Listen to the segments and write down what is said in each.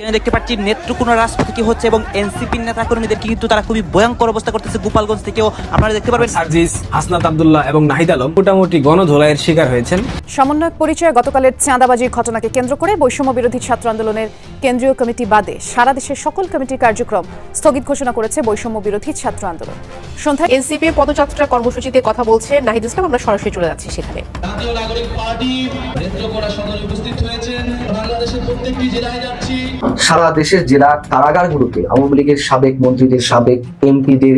এখানে দেখতে পাচ্ছি নেত্রকোনা রাজপথে কি হচ্ছে এবং এনসিপির নেতা কর্মীদের কিন্তু তারা খুবই ভয়ঙ্কর অবস্থা করতেছে গোপালগঞ্জ থেকেও। আপনারা দেখতে পারবেন সার্জিস হাসনাত আব্দুল্লাহ এবং নাহিদ আলম মোটামুটি গণধোলাইয়ের শিকার হয়েছেন। সমন্বয়ক পরিচয়ে গতকালের চাঁদাবাজির ঘটনাকে কেন্দ্র করে বৈষম্য বিরোধী ছাত্র আন্দোলনের কেন্দ্রীয় কমিটি বাদে সারা দেশের সকল কমিটির কার্যক্রম স্থগিত ঘোষণা করেছে বৈষম্য বিরোধী ছাত্র আন্দোলন। সন্ধ্যায় এনসিপির পদযাত্রা কর্মসূচিতে কথা বলছে নাহিদ ইসলাম আমরা সরাসরি চলে যাচ্ছি সেখানে। জাতীয় নাগরিক পার্টি নেত্রকোনা সদরে উপস্থিত হয়েছেন। বাংলাদেশের প্রত্যেকটি জেলায় যাচ্ছি। সারা দেশের জেলা কারাগারগুলোতে আওয়ামী লীগের সাবেক মন্ত্রীদের, সাবেক এমপিদের,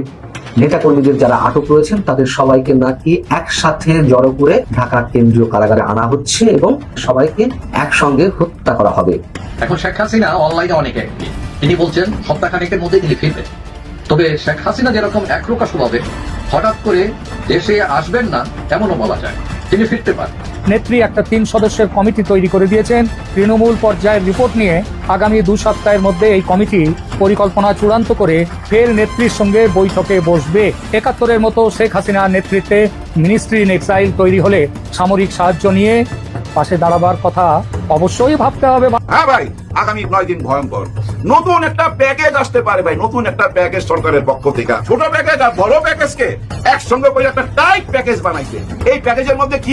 নেতাকর্মীদের যারা আটক রয়েছেন, তাদের সবাইকে নাকি একসাথে জড়ো করে ঢাকা কেন্দ্রীয় কারাগারে আনা হচ্ছে এবং সবাইকে একসঙ্গে হত্যা করা হবে। এখন শেখ হাসিনা অনলাইনে অনেক অ্যাক্টিভ তিনি বলছেন সপ্তাহখানেকের মধ্যে তিনি ফিরবেন তবে শেখ হাসিনা যেরকম একরোকা স্বভাবে হঠাৎ করে দেশে আসবেন না, এমনও বলা যায়। তিনি ফিরতে পারেন। নেত্রী একটা তিন সদস্যের কমিটি তৈরি করে দিয়েছেন। তৃণমূল পর্যায়ের রিপোর্ট নিয়ে আগামী দু সপ্তাহের মধ্যে এই কমিটি পরিকল্পনা চূড়ান্ত করে ফের নেত্রীর সঙ্গে বৈঠকে বসবে। একাত্তরের মতো শেখ হাসিনার নেতৃত্বে মিনিস্ট্রি ইন এক্সাইল তৈরি হলে সামরিক সাহায্য নিয়ে পাশে দাঁড়াবার কথা অবশ্যই ভাবতে হবে। হ্যাঁ ভাই, আগামী নয় দিন ভয়ঙ্কর। নতুন একটা প্যাকেজ আসতে পারে ভাই, নতুন একটা প্যাকেজ সরকারের পক্ষ থেকে। ছোট প্যাকেজ আর বড় প্যাকেজকে একসঙ্গে করে একটা টাইট প্যাকেজ বানাইছে। এই প্যাকেজের মধ্যে কি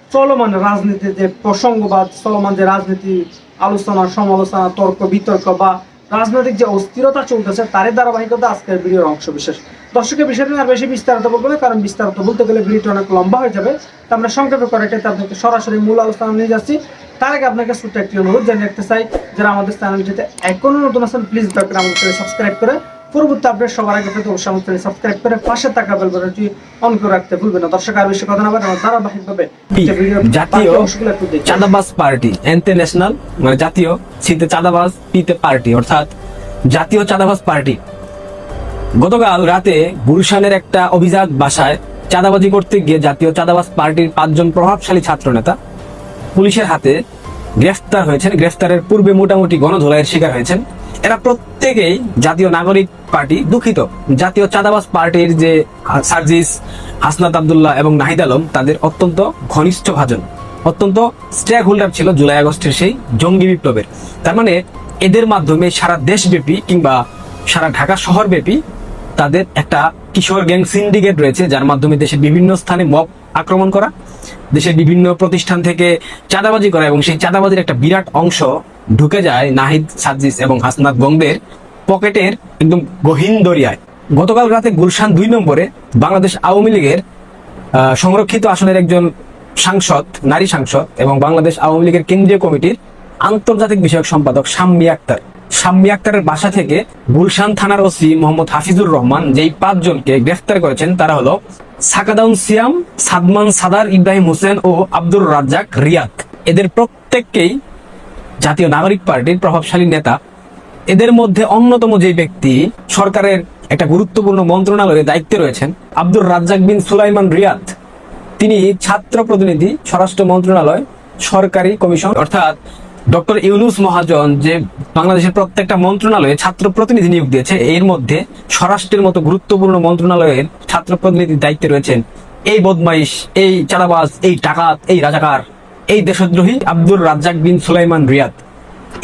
চলমান রাজনীতি যে চলমান যে রাজনীতি, আলোচনা, সমালোচনা, তর্ক, বিতর্ক বা রাজনৈতিক যে অস্থিরতা চলতেছে, তারই ধারাবাহিকতা আজকের ভিডিওর অংশ বিশেষ। দর্শকের বিষয় নিয়ে আর বেশি বিস্তারিত বলব না, কারণ বিস্তারিত বলতে গেলে ভিডিওটা অনেক লম্বা হয়ে যাবে। তো আমরা সংক্ষেপে করে কেটে আপনাকে সরাসরি মূল আলোচনা নিয়ে যাচ্ছি। তার আগে আপনাকে ছোট্ট একটি অনুরোধ জানিয়ে রাখতে চাই, যারা আমাদের চ্যানেলটিতে এখনও নতুন আছেন প্লিজ দয়া করে আমাদের সাবস্ক্রাইব করে পরবর্তী আপডেট সবার আগে পেতে অবশ্যই চ্যানেল সাবস্ক্রাইব করে পাশে থাকা বেল বাটনটি অন করে রাখতে ভুলবেন না। দর্শক আর বেশি কথা না বলে আমরা ধারাবাহিকভাবে জাতীয় চাঁদাবাজ পার্টি ইন্টারন্যাশনাল মানে জাতীয় সিতে চাঁদাবাজ পিতে পার্টি অর্থাৎ জাতীয় চাঁদাবাজ পার্টি গতকাল রাতে গুলশানের একটা অভিজাত বাসায় চাঁদাবাজি করতে গিয়ে জাতীয় চাঁদাবাজ পার্টির পাঁচজন প্রভাবশালী ছাত্র নেতা পুলিশের হাতে গ্রেফতার হয়েছেন। গ্রেফতারের পূর্বে মোটামুটি গণধোলাইয়ের শিকার হয়েছেন। এরা প্রত্যেকেই জাতীয় নাগরিক পার্টি দুঃখিত। জাতীয় চাঁদাবাজ পার্টির যে সার্জিস হাসনাত আবদুল্লাহ এবং নাহিদ আলম, তাদের অত্যন্ত ঘনিষ্ঠ ভাজন। অত্যন্ত স্টেক হোল্ডার ছিল জুলাই আগস্টের সেই জঙ্গি বিপ্লবের। তার মানে এদের মাধ্যমে সারা দেশব্যাপী কিংবা সারা ঢাকা শহরব্যাপী তাদের একটা কিশোর গ্যাং সিন্ডিকেট রয়েছে, যার মাধ্যমে দেশের বিভিন্ন স্থানে মব আক্রমণ করা, দেশের বিভিন্ন প্রতিষ্ঠান থেকে চাঁদাবাজি করা এবং সেই চাঁদাবাজির একটা বিরাট অংশ ঢুকে যায় নাহিদ সাজিস এবং হাসনাত গঙ্গের পকেটের একদম গহীন দরিয়ায়। গতকাল রাতে গুলশান দুই নম্বরে বাংলাদেশ আওয়ামী লীগের সংরক্ষিত আসনের একজন সাংসদ, নারী সাংসদ এবং বাংলাদেশ আওয়ামী লীগের কেন্দ্রীয় কমিটির আন্তর্জাতিক বিষয়ক সম্পাদক শাম্মী আক্তার। শাম্মী আক্তারের বাসা থেকে গুলশান থানার ওসি মোহাম্মদ হাফিজুর রহমান যেই পাঁচজনকে গ্রেফতার করেছেন, তারা হলো সাকাদাউন সিয়াম, সাদমান সাদার, ইব্রাহিম হোসেন ও আব্দুর রাজ্জাক রিয়াদ। এদের প্রত্যেককেই জাতীয় নাগরিক পার্টির প্রভাবশালী নেতা। এদের মধ্যে অন্যতম যে ব্যক্তি সরকারের একটা গুরুত্বপূর্ণ মন্ত্রণালয়ে দায়িত্বে রয়েছেন, আব্দুর রাজ্জাক বিন সুলাইমান রিয়াদ। তিনি ছাত্র প্রতিনিধি, স্বরাষ্ট্র মন্ত্রণালয়, সরকারি কমিশন, অর্থাৎ ডক্টর ইউনুস মহাজন যে বাংলাদেশের প্রত্যেকটা মন্ত্রণালয়ে ছাত্র প্রতিনিধি নিয়োগ দিয়েছে, এর মধ্যে স্বরাষ্ট্রের মতো গুরুত্বপূর্ণ মন্ত্রণালয়ের ছাত্র প্রতিনিধির দায়িত্বে রয়েছেন এই বদমাইশ, এই চাঁদাবাজ, এই ডাকাত, এই রাজাকার। এই দেশদ্রোহী আব্দুর রাজ্জাক বিন সুলাইমান রিয়াদ।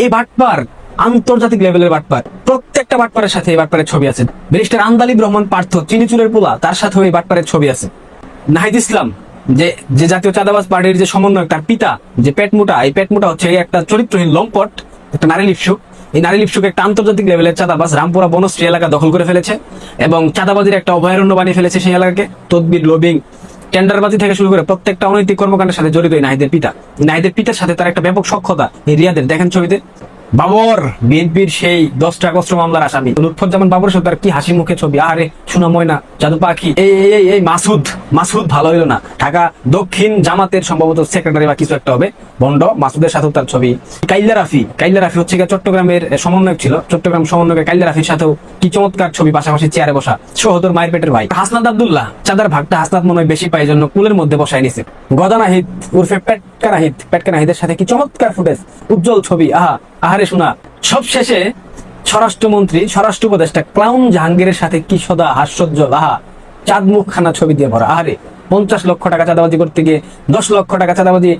এই বাটপার, আন্তর্জাতিক লেভেলের বাটপার, প্রত্যেকটা বাটপারের সাথে এই বাটপারের ছবি আছে। ব্যারিস্টার আন্দালিব রহমান পার্থ চিনিচুরের পোলা, তার সাথেও এই বাটপারের ছবি আছে। নাহিদ ইসলাম, যে যে জাতীয় চাঁদাবাজ পার্টির যে সমন্বয়ক, তার পিতা, যে পেটমুটা এই পেটমুটা হচ্ছে একটা চরিত্রহীন লম্পট, একটা নারী লিপসুক। এই নারী লিপসুক একটা আন্তর্জাতিক লেভেলের চাঁদাবাজ রামপুরা বনশ্রী এলাকা দখল করে ফেলেছে এবং চাঁদাবাজির একটা অভয়ারণ্য বানিয়ে ফেলেছে সেই এলাকাকে। তদবির লবিং টেন্ডারবাজি থেকে শুরু করে প্রত্যেকটা অনৈতিক কর্মকাণ্ডের সাথে জড়িত নাহিদের পিতা। নাহিদের পিতার সাথে তার একটা ব্যাপক সক্ষতা রিয়াদের। দেখেন ছবিতে। বাবর বিএনপির সেই দশটা আগস্ট মামলার আসামি। লুৎফুজ্জামান বাবর সাথে কি হাসি মুখে ছবি? আরে সোনা ময়না জাদু পাখি। এই এই, এই মাসুদ মাসুদ ভালো হইল না। ঢাকা দক্ষিণ জামাতের সম্ভবত সেক্রেটারি বা কিছু একটা হবে। বন্ড মাসুদের সাথেও তার ছবি। কাইল্লা রাফি কাইল্লা রাফি হচ্ছে গিয়ে চট্টগ্রামের সমন্বয়ক ছিল। চট্টগ্রাম সমন্বয়কের কাইল্লা রাফির সাথেও কি চমৎকার ছবি পাশাপাশি চেয়ারে বসা। সহদর মায়ের পেটের ভাই। হাসনাত আব্দুল্লাহ চাঁদার ভাগটা হাসনাত মনে হয় বেশি পাই জন্য কুলের মধ্যে বসায় নিছে। গদানাহিদ উর্ফে পেটকানাহিদ পেটকানাহিদের সাথে কি চমৎকার ফুটেজ? উজ্জ্বল ছবি, আহা, আহারে শোনা সব স্বরাষ্ট্রমন্ত্রী, স্বরাষ্ট্র উপদেষ্টা ক্লাউন জাহাঙ্গীরের সাথে কি সদা হাস্যোজ্জ্বল? আহা চাঁদ মুখখানা ছবি দিয়ে ভরা। আহারে, পঞ্চাশ লক্ষ টাকা চাঁদাবাজি করতে গিয়ে দশ লক্ষ টাকা চাঁদাবাজি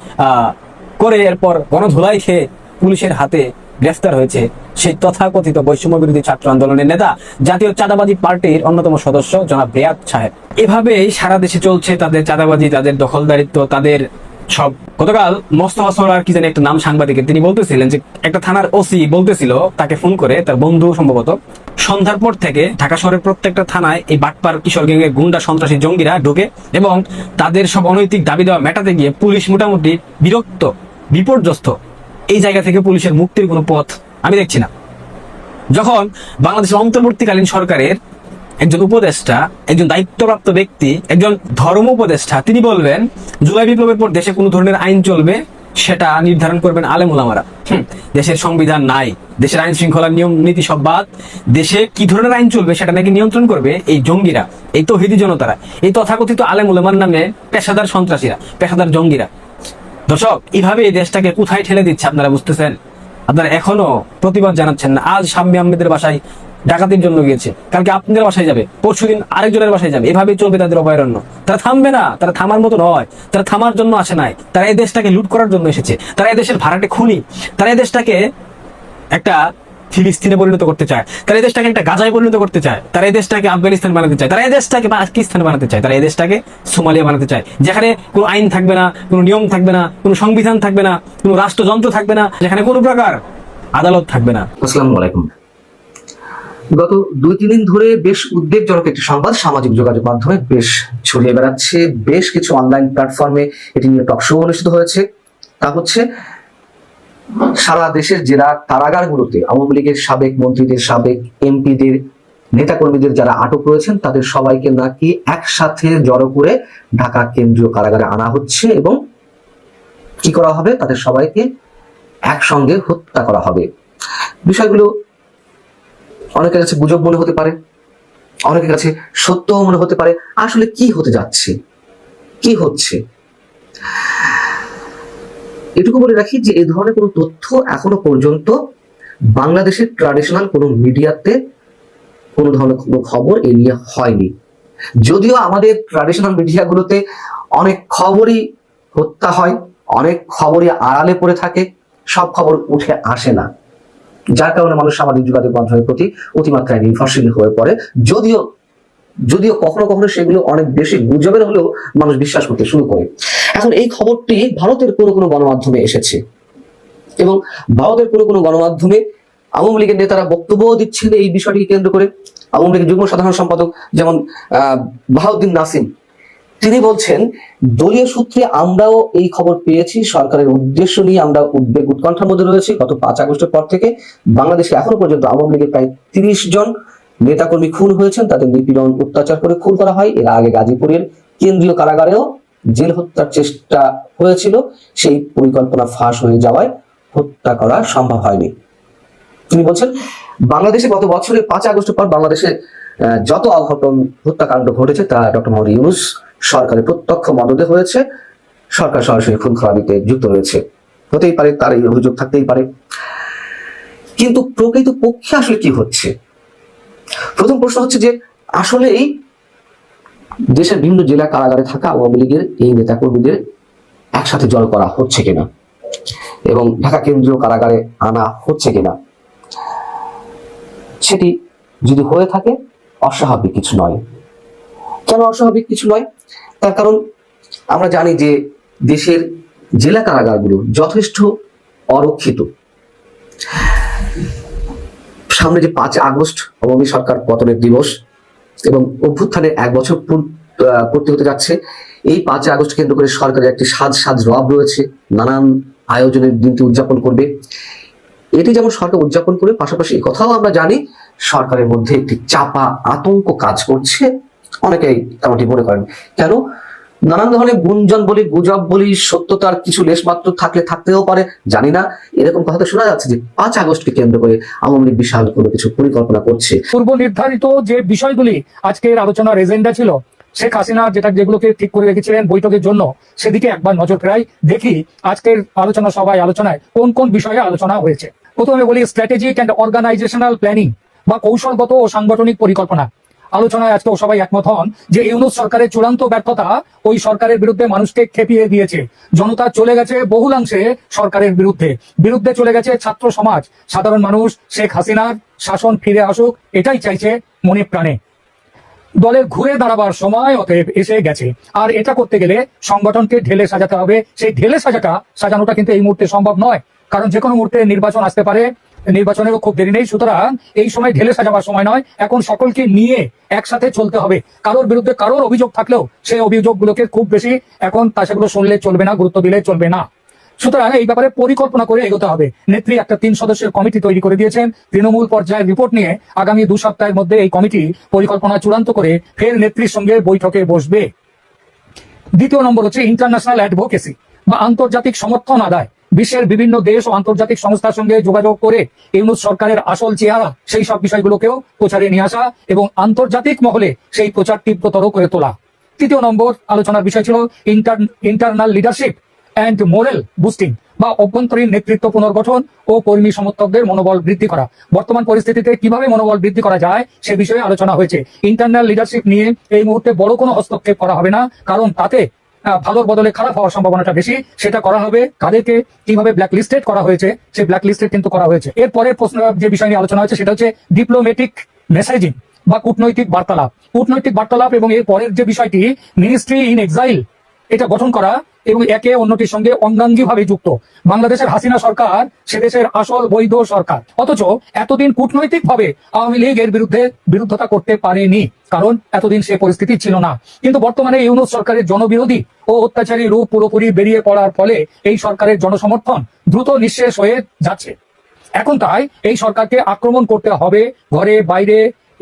করে এরপর গণধুলাই খেয়ে পুলিশের হাতে গ্রেফতার হয়েছে সেই তথাকথিত বৈষম্য বিরোধী ছাত্র আন্দোলনের নেতা, জাতীয় চাঁদাবাজি পার্টির অন্যতম সদস্য জনাব রিয়াদ সাহেব। এভাবেই সারা দেশে চলছে তাদের চাঁদাবাজি, তাদের দখলদারিত্ব, তাদের সব। গতকাল মোস্তফা সরার কি জানি একটা নাম সাংবাদিকের, তিনি বলতেছিলেন যে একটা থানার ওসি বলতেছিল, তাকে ফোন করে তার বন্ধু সম্ভবত, সন্ধ্যার পর থেকে ঢাকা শহরের প্রত্যেকটা থানায় এই বাটপার কিশোর গ্যাংয়ের গুন্ডা সন্ত্রাসী জঙ্গিরা ঢোকে এবং তাদের সব অনৈতিক দাবি দেওয়া মেটাতে গিয়ে পুলিশ মোটামুটি বিরক্ত, বিপর্যস্ত। এই জায়গা থেকে পুলিশের মুক্তির কোনো পথ আমি দেখছি না। যখন বাংলাদেশের অন্তর্বর্তীকালীন সরকারের একজন উপদেষ্টা, একজন দায়িত্বপ্রাপ্ত ব্যক্তি, একজন ধর্ম উপদেষ্টা, তিনি বলবেন, জুলাই বিপ্লবের পর দেশে কোনো ধরনের আইন চলবে, সেটা নির্ধারণ করবেন আলেম ওলামারা দেশের সংবিধান নাই, দেশের আইন শৃঙ্খলার নিয়ম, নীতি সব বাদ। দেশে কি ধরনের আইন চলবে, সেটা নাকি নিয়ন্ত্রণ করবে এই জঙ্গিরা, এই তো তহিদি জনতারা, এই তথাকথিত আলেম ওলামার নামে পেশাদার সন্ত্রাসীরা, পেশাদার জঙ্গিরা। দর্শক, এইভাবে এই দেশটাকে কোথায় ঠেলে দিচ্ছে আপনারা বুঝতেছেন? আপনারা এখনও প্রতিবাদ জানাচ্ছেন না। আজ শাম্মী আহমেদের বাসায় ডাকাতির জন্য গিয়েছে। কালকে আপনাদের বাসায় যাবে, পরশুদিন আরেকজনের বাসায় যাবে। এভাবেই চলবে তাদের অভয়ারণ্য। তারা থামবে না, তারা থামার মতো নয়। তারা থামার জন্য আসে নাই। তারা এই দেশটাকে লুট করার জন্য এসেছে। তারা এই দেশের ভাড়াটে খুনি। তারা এই দেশটাকে একটা ফিলিস্তিনে পরিণত করতে চায়। তারা এই দেশটাকে একটা গাজায় পরিণত করতে চায়। তারা এই দেশটাকে আফগানিস্তান বানাতে চায়। তারা এই দেশটাকে পাকিস্তান বানাতে চায়। তারা এই দেশটাকে সোমালিয়া বানাতে চায়। যেখানে কোনো আইন থাকবে না, কোনো নিয়ম থাকবে না, কোনো সংবিধান থাকবে না, কোনো রাষ্ট্রযন্ত্র থাকবে না, যেখানে কোনো প্রকার আদালত থাকবে না। আসসালামু আলাইকুম। গত দুই, তিন দিন ধরে বেশ উদ্বেগজনক একটি সংবাদ সামাজিক যোগাযোগ মাধ্যমে বেশ ছড়িয়ে বেড়াচ্ছে। বেশ কিছু অনলাইন প্ল্যাটফর্মে এটি নিয়ে টক শো অনুষ্ঠিত হয়েছে। তা হচ্ছে, সারা দেশের জেলা কারাগারগুলোতে আওয়ামী লীগের সাবেক মন্ত্রীদের, সাবেক এমপিদের, নেতাকর্মীদের যারা আটক রয়েছেন, তাদের সবাইকে নাকি একসাথে জড়ো করে ঢাকা কেন্দ্রীয় কারাগারে আনা হচ্ছে এবং কি করা হবে? তাদের সবাইকে একসঙ্গে হত্যা করা হবে। বিষয়গুলো অনেকের কাছে গুজব মনে হতে পারে, অনেকের কাছে সত্য মনে হতে পারে, আসলে কি হতে যাচ্ছে, কি হচ্ছে? এটুকু বলে রাখি যে এই ধরনের কোনো তথ্য এখনও পর্যন্ত বাংলাদেশের ট্রাডিশনাল কোনো মিডিয়াতে কোনো ধরনের কোনো খবর এ নিয়ে হয়নি। যদিও আমাদের ট্রাডিশনাল মিডিয়াগুলোতে অনেক খবরই হত্যা হয়, অনেক খবরই আড়ালে পড়ে থাকে, সব খবর উঠে আসে না। যার কারণে মানুষ সামাজিক যোগাযোগ মাধ্যমের প্রতি অতিমাত্রায় নির্ভরশীল হয়ে পড়ে। যদিও যদিও কখনো কখনো সেগুলো অনেক বেশি গুজবের হলেও মানুষ বিশ্বাস করতে শুরু করে। এখন এই খবরটি ভারতের কোনো কোনো গণমাধ্যমে এসেছে এবং ভারতের কোনো কোনো গণমাধ্যমে আওয়ামী লীগের নেতারা বক্তব্য দিচ্ছেন এই বিষয়টিকে কেন্দ্র করে। আওয়ামী লীগের যুগ্ম সাধারণ সম্পাদক যেমন, আহ, বাহাউদ্দিন নাসিম, তিনি বলছেন দলীয় সূত্রে আমরাও এই খবর পেয়েছি। সরকারের উদ্দেশ্য নিয়ে আমরা উদ্বেগ উৎকণ্ঠার মধ্যে রয়েছি। গত পাঁচ আগস্টের পর থেকে বাংলাদেশে এখনও পর্যন্ত আওয়ামী লীগের প্রায় তিরিশ জন নেতাকর্মী খুন হয়েছেন। তাদের নিপীড়ন অত্যাচার করে খুন করা হয়। এর আগে গাজীপুরের কেন্দ্রীয় কারাগারেও জেল হত্যার চেষ্টা হয়েছিল। সেই পরিকল্পনা ফাঁস হয়ে যাওয়ায় হত্যা করা সম্ভব হয়নি। তিনি বলছেন, বাংলাদেশে গত বছরের পাঁচ আগস্টের পর বাংলাদেশে যত অঘটন, হত্যাকাণ্ড ঘটেছে তা ডক্টর মোহাম্মদ ইউনুস সরকারের প্রত্যক্ষ মদদে হয়েছে। সরকার সরাসরি খুন খারাপিতে যুক্ত রয়েছে। হতেই পারে তার এই অভিযোগ থাকতেই পারে। কিন্তু প্রকৃত পক্ষে আসলে কি হচ্ছে? প্রথম প্রশ্ন হচ্ছে যে, আসলে এই দেশের বিভিন্ন জেলা কারাগারে থাকা আওয়ামী লীগের এই নেতাকর্মীদের একসাথে জড়ো করা হচ্ছে কিনা? এবং ঢাকা কেন্দ্রীয় কারাগারে আনা হচ্ছে কিনা? সেটি যদি হয়ে থাকে, অস্বাভাবিক কিছু নয়। কেন অস্বাভাবিক কিছু নয়? তার কারণ আমরা জানি যে দেশের জেলা কারাগারগুলো যথেষ্ট অরক্ষিত। সামনে যে পাঁচ আগস্ট আওয়ামী সরকার পতনের দিবস এবং অভ্যুত্থানের এক বছর পূর্তি হতে যাচ্ছে, এই পাঁচ আগস্ট কেন্দ্র করে সরকারের একটি সাজ সাজ রব রয়েছে, নানান আয়োজনের দিনটি উদযাপন করবে। এটি যেমন সরকার উদযাপন করে, পাশাপাশি কথাও আমরা জানি, সরকারের মধ্যে একটি চাপা আতঙ্ক কাজ করছে। অনেকেই তেমনটি মনে করেন। কেন? নানান ধরনের গুঞ্জন বলি, গুজব বলি, সত্যতার কিছু লেশ মাত্র থাকলে থাকতেও পারে, জানি না। এরকম কথা তো শোনা যাচ্ছে যে পাঁচ আগস্টকে কেন্দ্র করে আওয়ামী লীগ বিশাল কোনো কিছু পরিকল্পনা করছে। পূর্ব নির্ধারিত যে বিষয়গুলি আজকের আলোচনার এজেন্ডা ছিল, শেখ হাসিনা যেটা যেগুলোকে ঠিক করে রেখেছিলেন বৈঠকের জন্য, সেদিকে একবার নজর ফেরাই, দেখি আজকের আলোচনা সভায়, আলোচনায় কোন কোন বিষয়ে আলোচনা হয়েছে। প্রথমে বলি স্ট্র্যাটেজিক অ্যান্ড অর্গানাইজেশনাল প্ল্যানিং বা কৌশলগত ও সাংগঠনিক পরিকল্পনা। আলোচনায় আজকেও সবাই একমত হন যে ইউনুস সরকারের চূড়ান্ত ব্যর্থতা ওই সরকারের বিরুদ্ধে মানুষকে খেপিয়ে দিয়েছে। জনতা চলে গেছে বহুলাংশে সরকারের বিরুদ্ধে। বিরুদ্ধে চলে গেছে ছাত্র সমাজ। সাধারণ মানুষ, শেখ হাসিনার শাসন ফিরে আসুক, এটাই চাইছে মনে প্রাণে। দলের ঘুরে দাঁড়াবার সময় অতএব এসে গেছে। আর এটা করতে গেলে সংগঠনকে ঢেলে সাজাতে হবে। সেই ঢেলে সাজাটা, সাজানোটা কিন্তু এই মুহূর্তে সম্ভব নয়। কারণ যে কোনো মুহূর্তে নির্বাচন আসতে পারে নির্বাচনেরও খুব দেরি নেই। সুতরাং এই সময় ঢেলে সাজাবার সময় নয়। এখন সকলকে নিয়ে একসাথে চলতে হবে। কারোর বিরুদ্ধে কারোর অভিযোগ থাকলেও সেই অভিযোগগুলোকে খুব বেশি এখন তা সেগুলো শুনলে চলবে না, গুরুত্ব দিলে চলবে না। সুতরাং এই ব্যাপারে পরিকল্পনা করে এগোতে হবে। নেত্রী একটা তিন সদস্যের কমিটি তৈরি করে দিয়েছেন। তৃণমূল পর্যায়ের রিপোর্ট নিয়ে আগামী দু সপ্তাহের মধ্যে এই কমিটি পরিকল্পনা চূড়ান্ত করে ফের নেত্রীর সঙ্গে বৈঠকে বসবে। দ্বিতীয় নম্বর হচ্ছে ইন্টারন্যাশনাল অ্যাডভোকেসি বা আন্তর্জাতিক সমর্থন আদায়। বিশ্বের বিভিন্ন দেশ ও আন্তর্জাতিক সংস্থার সঙ্গে যোগাযোগ করে ইউনুস সরকারের আসল চেহারা, সেই সব বিষয়গুলোকেও প্রচারে নিয়ে আসা এবং আন্তর্জাতিক মহলে সেই প্রচার তীব্রতর করে তোলা। তৃতীয় নম্বর আলোচনার বিষয় ছিল internal leadership and morale boosting বা অভ্যন্তরীণ নেতৃত্ব পুনর্গঠন ও কর্মী সমর্থকদের মনোবল বৃদ্ধি করা। বর্তমান পরিস্থিতিতে কীভাবে মনোবল বৃদ্ধি করা যায় সে বিষয়ে আলোচনা হয়েছে। ইন্টারনাল লিডারশিপ নিয়ে এই মুহূর্তে বড় কোনো হস্তক্ষেপ করা হবে না, কারণ তাতে ভালোর বদলে খারাপ হওয়ার সম্ভাবনাটা বেশি। সেটা করা হবে কাদেরকে কীভাবে ব্ল্যাক লিস্টেড করা হয়েছে, সেই ব্ল্যাক লিস্টেড কিন্তু করা হয়েছে। এরপরে প্রশ্ন যে বিষয় নিয়ে আলোচনা হয়েছে, সেটা হচ্ছে ডিপ্লোমেটিক মেসেজিং বা কূটনৈতিক বার্তালাপ। কূটনৈতিক বার্তালাপ এবং এর পরের যে বিষয়টি মিনিস্ট্রি ইন এক্সাইল এটা গঠন করা এবং একে অন্যটির সঙ্গে অঙ্গাঙ্গি ভাবে যুক্ত। বাংলাদেশের হাসিনা সরকার সে দেশের আসল বৈধ সরকার। অথচ এতদিন কূটনৈতিক ভাবে আওয়ামী লীগ এর বিরুদ্ধে বিরুদ্ধতা করতে পারেনি, কারণ এতদিন সে পরিস্থিতি ছিল না। কিন্তু বর্তমানে ইউনুস সরকারের জনবিরোধী ও অত্যাচারী রূপ পুরোপুরি বেরিয়ে পড়ার ফলে এই সরকারের জনসমর্থন দ্রুত নিঃশেষ হয়ে যাচ্ছে। এখন তাই এই সরকারকে আক্রমণ করতে হবে ঘরে বাইরে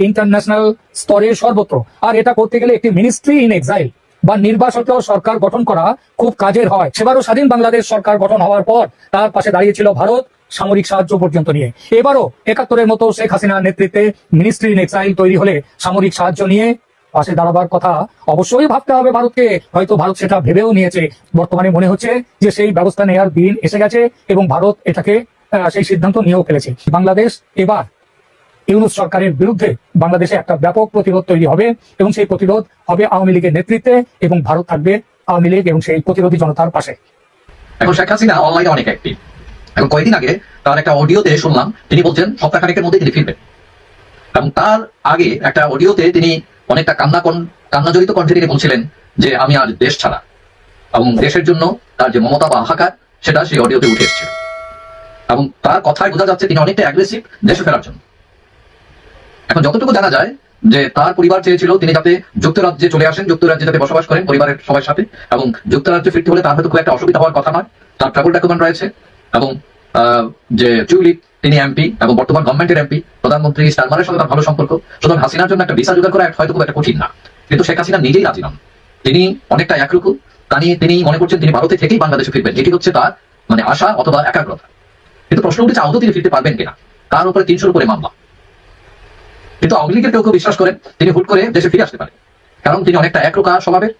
ইন্টারন্যাশনাল স্তরে সর্বত্র। আর এটা করতে গেলে একটি মিনিস্ট্রি ইন এক্সাইল বা নির্বাসিত সরকার গঠন করা খুব কাজের হয়। সেবারও স্বাধীন বাংলাদেশ সরকার গঠন হওয়ার পর তার পাশে দাঁড়িয়েছিল ভারত সামরিক সাহায্য পর্যন্ত নিয়ে। এবারও একাত্তরের মতো শেখ হাসিনার নেতৃত্বে মিনিস্ট্রি ইন এক্সাইল তৈরি হলে সামরিক সাহায্য নিয়ে পাশে দাঁড়াবার কথা অবশ্যই ভাবতে হবে ভারতকে। হয়তো ভারত সেটা ভেবেও নিয়েছে। বর্তমানে মনে হচ্ছে যে সেই ব্যবস্থা নেওয়ার দিন এসে গেছে এবং ভারত এটাকে সেই সিদ্ধান্ত নিয়েও ফেলেছে। বাংলাদেশ এবার ইউনুস সরকারের বিরুদ্ধে বাংলাদেশে একটা ব্যাপক প্রতিরোধ তৈরি হবে এবং সেই প্রতিরোধ হবে আওয়ামী লীগের নেতৃত্বে এবং ভারত থাকবে আওয়ামী লীগ এবং সেই প্রতিরোধী জনতার পাশে। এখন শেখ হাসিনা অনলাইনে অনেক অ্যাক্টিভ এখন কয়েকদিন আগে তার একটা অডিওতে শুনলাম, তিনি বলছেন, সপ্তাহখানেকের মধ্যে তিনি ফিরবেন। এবং তার আগে একটা অডিওতে তিনি অনেকটা কান্না কন- কান্নাজড়িত কণ্ঠে তিনি বলছিলেন যে, আমি আজ দেশ ছাড়া। এবং দেশের জন্য তার যে মমতা বা হাহাকার, সেটা সেই অডিওতে উঠে এসেছিল। এবং তার কথায় বোঝা যাচ্ছে তিনি অনেকটা অ্যাগ্রেসিভ দেশে ফেরার জন্য। এখন যতটুকু জানা যায় যে তার পরিবার চেয়েছিল তিনি যাতে যুক্তরাজ্যে চলে আসেন, যুক্তরাজ্যে যাতে বসবাস করেন পরিবারের সবার সাথে এবং যুক্তরাজ্যে ফিরতে হলে তার হয়তো খুব একটা অসুবিধা হওয়ার কথা নয়। তার ট্রাভেল ডকুমেন্ট রয়েছে এবং যে টিউলিপ তিনি এমপি এবং বর্তমান গভর্নমেন্টের এমপি প্রধানমন্ত্রী স্টারমারের সঙ্গে তার ভালো সম্পর্ক। সুতরাং হাসিনার জন্য একটা ভিসা জোগাড় করা হয়তো খুব একটা কঠিন না। কিন্তু শেখ হাসিনা নিজেই রাজি নন। তিনি অনেকটা একরুকু তা নিয়ে তিনি মনে করছেন তিনি ভারতে থেকেই বাংলাদেশে ফিরবেন, যেটি হচ্ছে তার মানে আশা অথবা একাগ্রতা। কিন্তু প্রশ্ন উঠেছে, আদৌ তিনি ফিরতে পারবেন কিনা? তার উপরে তিনশোর উপরে মামলা। কিন্তু লীগের কেউ কেউ বিশ্বাস করেন, তিনি হুট করে দেশে ফিরে আসতে পারেন। কারণ তিনি অনেকটা একরোকা স্বভাবের।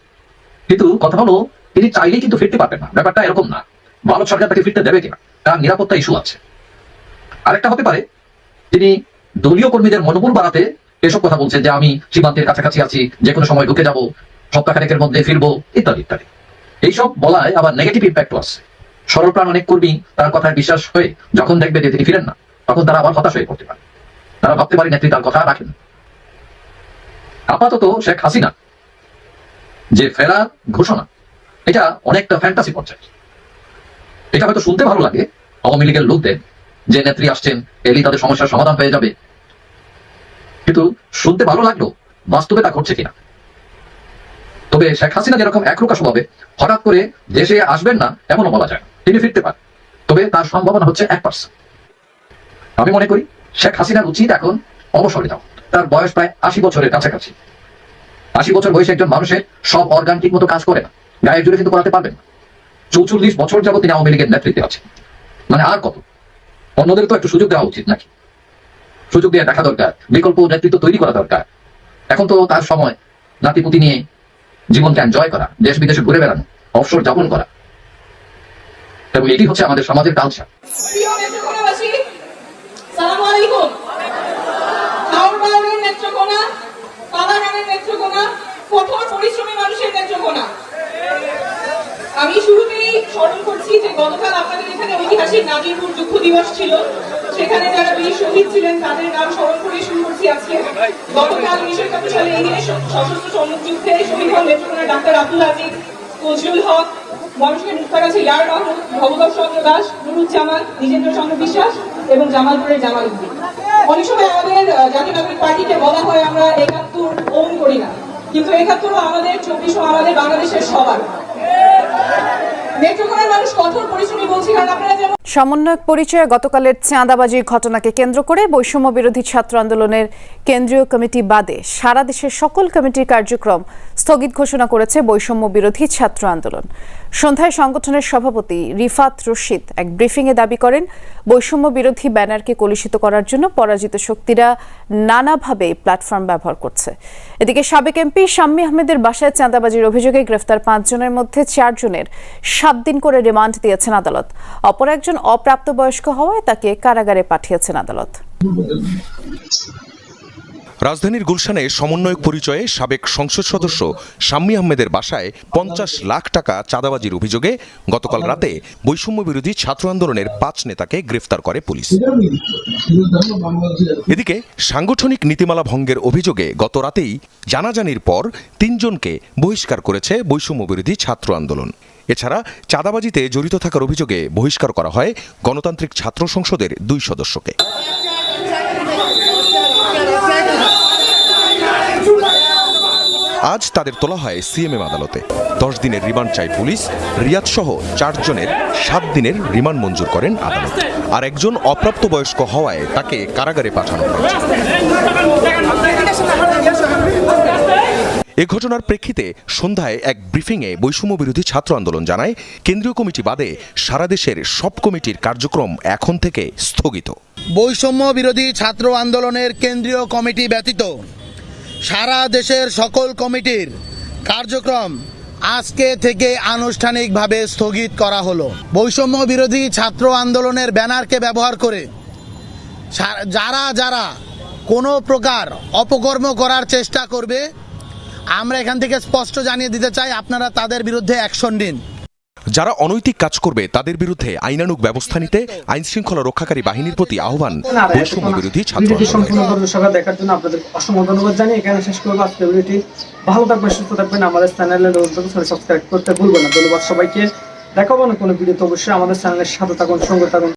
কিন্তু কথা হলো, তিনি চাইলেই কিন্তু ফিরতে পারবেন না। ব্যাপারটা এরকম না। ভারত সরকার তাকে ফিরতে দেবে কিনা, তার নিরাপত্তা ইস্যু আছে। আরেকটা হতে পারে, তিনি দলীয় কর্মীদের মনোবল বাড়াতে এসব কথা বলছেন যে আমি সীমান্তের কাছাকাছি আছি, যে কোনো সময় ঢুকে যাব, সপ্তাহখানেকের মধ্যে ফিরবো, ইত্যাদি ইত্যাদি। এইসব বলায় আবার নেগেটিভ ইম্প্যাক্টও আছে। সরলপ্রাণ অনেক কর্মী তার কথায় বিশ্বাস হয়ে যখন দেখবে যে তিনি ফিরেন না, তখন তারা আবার হতাশ হয়ে পড়তে পারে। তারা ভাবতে পারে নেত্রী তার কথা রাখেন আপাতত শেখ হাসিনা যে ফেরার ঘোষণা, এটা অনেকটা ফ্যান্টাসি পর্যায়ে এটা হয়তো শুনতে ভালো লাগে, আওয়ামী লীগের লোকদের, যে নেত্রী আসছেন, এলি তাদের সমস্যার সমাধান হয়ে যাবে। কিন্তু শুনতে ভালো লাগল, বাস্তবে তা ঘটছে কিনা। তবে শেখ হাসিনা যেরকম একরোকা স্বভাবে, হঠাৎ করে দেশে আসবেন না, এমনও বলা যায় তিনি ফিরতে পারেন। তবে তার সম্ভাবনা হচ্ছে এক পার্সেন্ট আমি মনে করি শেখ হাসিনার উচিত এখন অবসরে যাও তার বয়স প্রায় আশি বছরের কাছাকাছি। আশি বছর বয়সে একজন মানুষের সব অর্গান ঠিক মতো কাজ করে না। গায়ের জুড়ে কিন্তু করাতে পারবেন চৌচল্লিশ বছর যাবত তিনি আওয়ামী লীগের নেতৃত্বে আছেন। মানে আর কত? অন্যদের তো একটু সুযোগ দেওয়া উচিত নাকি? সুযোগ দিয়ে দেখা দরকার, বিকল্প নেতৃত্ব তৈরি করা দরকার। এখন তো তার সময় নাতিপুতি নিয়ে জীবনকে এনজয় করা, দেশ বিদেশে ঘুরে বেড়ানো, অবসর যাপন করা। এবং এটি হচ্ছে আমাদের সমাজের কালচার সালাম নেত্রকোনা কালাগানের নেত্রকোনা, কঠোর পরিশ্রমী মানুষের নেত্রকোনা। আমি শুরুতেই স্মরণ করছি যে গতকাল আপনাদের এখানে ঐতিহাসিক নাজিরপুর যুদ্ধ দিবস ছিল। সেখানে যারা বীর শহীদ ছিলেন, তাদের নাম স্মরণ করে শুরু করছি আজকে। গতকাল উনিশশো একাত্তর সালে এই দিনে সশস্ত্র সম্মুখ শহীদ হন নেত্রকোনার ডাক্তার আব্দুল আজিজ ফজলুল হক মানুষের মুক্তার কাছে ইয়ার মাহমুদ ভবদব চন্দ্র দাস, নুরুজ্জামান নিজেন্দ্র চন্দ্র বিশ্বাস এবং জামালপুরের জামাল উদ্দিন অনেক সময় আমাদের জাতীয় নাগরিক পার্টিকে বলা হয় আমরা একাত্তর ওন করি না। কিন্তু একাত্তরও আমাদের, চব্বিশও আমাদের বাংলাদেশের সবার। নেত্রকোনার মানুষ কঠোর পরিশ্রমী বলছি, কারণ আপনারা সমন্বয়ক পরিচয়ে গতকালের চাঁদাবাজির ঘটনাকে কেন্দ্র করে বৈষম্য বিরোধী ছাত্র আন্দোলনের কেন্দ্রীয় কমিটি বাদে সারা দেশের সকল কমিটির কার্যক্রম স্থগিত ঘোষণা করেছে বৈষম্য বিরোধী ছাত্র আন্দোলন। সন্ধ্যায় সংগঠনের সভাপতি রিফাত রশিদ এক ব্রিফিংয়ে দাবি করেন, বৈষম্য বিরোধী ব্যানারকে কলুষিত করার জন্য পরাজিত শক্তিরা নানাভাবে প্ল্যাটফর্ম ব্যবহার করছে। এদিকে সাবেক এমপি শাম্মী আহমেদের বাসায় চাঁদাবাজির অভিযোগে গ্রেফতার পাঁচজনের মধ্যে চারজনের সাত দিন করে রিমান্ড দিয়েছেন আদালত। অপর একজন অপ্রাপ্তবয়স্ক হওয়ায় তাকে কারাগারে পাঠিয়েছেন আদালত। রাজধানীর গুলশানে সমন্বয়ক পরিচয়ে সাবেক সংসদ সদস্য শাম্মী আহমেদের বাসায় পঞ্চাশ লাখ টাকা চাঁদাবাজির অভিযোগে গতকাল রাতে বৈষম্য বিরোধী ছাত্র আন্দোলনের পাঁচ নেতাকে গ্রেফতার করে পুলিশ। এদিকে সাংগঠনিক নীতিমালা ভঙ্গের অভিযোগে গত রাতেই জানাজানির পর তিনজনকে বহিষ্কার করেছে বৈষম্য বিরোধী ছাত্র আন্দোলন। এছাড়া চাঁদাবাজিতে জড়িত থাকার অভিযোগে বহিষ্কার করা হয় গণতান্ত্রিক ছাত্র সংসদের দুই সদস্যকে। আজ তাদের তোলা হয় সিএমএম আদালতে। দশ দিনের রিমান্ড চায় পুলিশ রিয়াদ সহ চারজনের সাত দিনের রিমান্ড মঞ্জুর করেন আদালত। আর একজন অপ্রাপ্তবয়স্ক হওয়ায় তাকে কারাগারে পাঠানো হয়েছে। এ ঘটনার প্রেক্ষিতে সন্ধ্যায় এক ব্রিফিংয়ে বৈষম্য বিরোধী ছাত্র আন্দোলন জানায়, কেন্দ্রীয় কমিটি বাদে সারা দেশের সব কমিটির কার্যক্রম এখন থেকে স্থগিত। বৈষম্য বিরোধী ছাত্র আন্দোলনের কেন্দ্রীয় কমিটি ব্যতীত সারা দেশের সকল কমিটির কার্যক্রম আজকে থেকে আনুষ্ঠানিকভাবে স্থগিত করা হলো। বৈষম্য বিরোধী ছাত্র আন্দোলনের ব্যানারকে ব্যবহার করে যারা যারা কোনো প্রকার অপকর্ম করার চেষ্টা করবে, আমরা এখান থেকে স্পষ্ট জানিয়ে দিতে চাই, আপনারা তাদের বিরুদ্ধে অ্যাকশন নিন। যারা অনৈতিক কাজ করবে তাদের বিরুদ্ধে আইনানুগ ব্যবস্থা নিতে আইন শৃঙ্খলা রক্ষাকারী বাহিনীর প্রতি আহ্বান বৈষম্য বিরোধী ছাত্র। সম্পূর্ণ দেখার জন্য আপনাদের অসংখ্য ধন্যবাদ জানিয়ে এখানে শেষ করব। আজকে ভিডিওটি ভালো থাকবেন সুস্থ থাকবেন। আমাদের চ্যানেলে সাবস্ক্রাইব করতে ভুলবেন না। ধন্যবাদ সবাইকে। দেখাবো না কোনো ভিডিওতে। অবশ্যই আমাদের চ্যানেলের সাথে থাকুন সঙ্গে থাকুন।